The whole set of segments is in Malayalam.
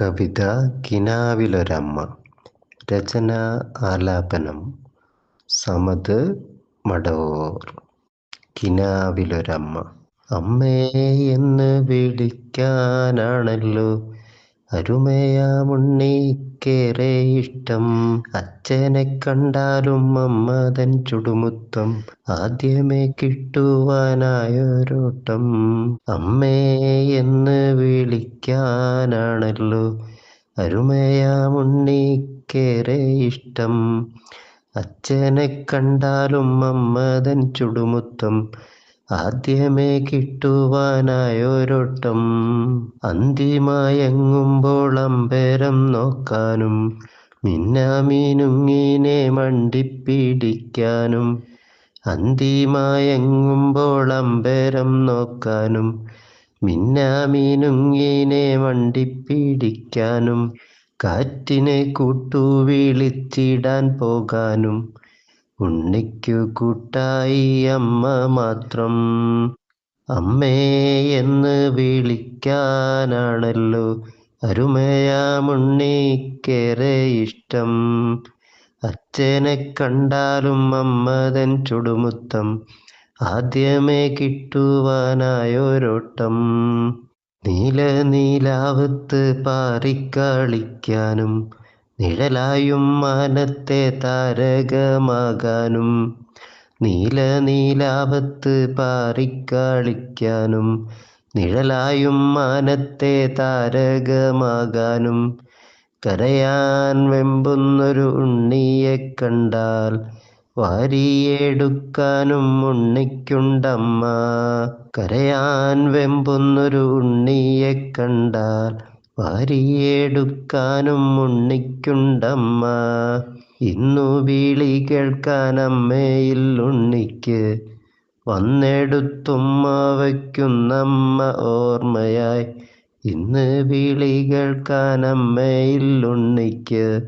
കവിത കിനാവിലൊരമ്മ. രചന ആലാപനം സമത് മടവൂർ. കിനാവിലൊരമ്മ അമ്മേ എന്ന് വിളിക്കാനാണല്ലോ അരുമയാമുണ്ണിക്കേറെ ഇഷ്ടം. അച്ഛനെ കണ്ടാലും അമ്മതൻ ചുടുമുത്തം. ആദ്യമേ കിട്ടുവാനായൊരോട്ടം. അമ്മേ എന്ന് വിളിക്കാനാണല്ലോ അരുമയാമുണ്ണിക്കേറെ ഇഷ്ടം. അച്ഛനെ കണ്ടാലും അമ്മതൻ ചുടുമുത്തം. ആദ്യമേ കിട്ടുവാനായൊരോട്ടം അന്തിമയങ്ങുമ്പോൾ അമ്പരം നോക്കാനും മിന്നാമീനുങ്ങിനെ മണ്ടിപ്പിടിക്കാനും അന്തിമയങ്ങുമ്പോൾ അമ്പരം നോക്കാനും മിന്നാമീനുങ്ങിനെ മണ്ടിപ്പിടിക്കാനും കാറ്റിനെ കൂട്ടുവിളിച്ചിടാൻ പോകാനും ഉണ്ണിക്കു കൂട്ടായി അമ്മ മാത്രം. അമ്മേ എന്ന് വിളിക്കാനാണല്ലോ അരുമയാമുണ്ണിക്കേറെ ഇഷ്ടം. അച്ഛനെ കണ്ടാലും അമ്മതൻ ചുടുമുത്തം. ആദ്യമേ കിട്ടുവാനായൊരോട്ടം. നീല നീലാവത്ത് പാറിക്കളിക്കാനും നിഴലായും മാനത്തെ താരകമാകാനും നീല നീലാപത്ത് പാറിക്കളിക്കാനും നിഴലായും മാനത്തെ താരകമാകാനും കരയാൻ വെമ്പുന്നൊരു ഉണ്ണിയെ കണ്ടാൽ വാരിയെടുക്കാനും ഉണ്ണിക്കുണ്ടമ്മ കരയാൻ വെമ്പുന്നൊരു ഉണ്ണിയെ കണ്ടാൽ വാരിയെടുക്കാനും ഉണ്ണിക്കുണ്ടമ്മ. ഇന്നു വിളി കേൾക്കാൻ അമ്മയിൽ ഉണ്ണിക്ക്. വന്നെടുത്തുമ്മ വയ്ക്കുന്നമ്മ ഓർമ്മയായി. ഇന്ന് വിളി കേൾക്കാൻ അമ്മയിൽ ഉണ്ണിക്ക്.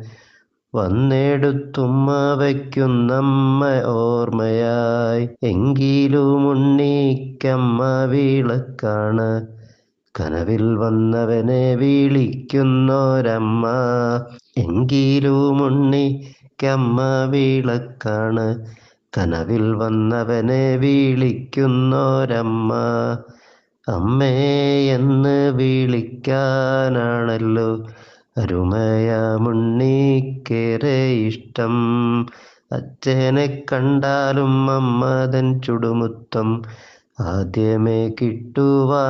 വന്നെടുത്തുമ്മ വയ്ക്കുന്നമ്മ ഓർമ്മയായി. എങ്കിലും ഉണ്ണിക്കമ്മ വിളക്കാണ്. കനവിൽ വന്നവനെ വിളിക്കുന്നോരമ്മ. എങ്കിലും ഉണ്ണിക്കമ്മ വിളക്കാണ്. കനവിൽ വന്നവനെ വിളിക്കുന്നോരമ്മ. അമ്മേ എന്ന് വിളിക്കാനാണല്ലോ അരുമയാമുണ്ണിക്കേറെ ഇഷ്ടം. അച്ഛനെ കണ്ടാലും അമ്മതൻ ചുടുമുത്തം. ആദ്യമേ കിട്ടുവാനായോരോട്ടം.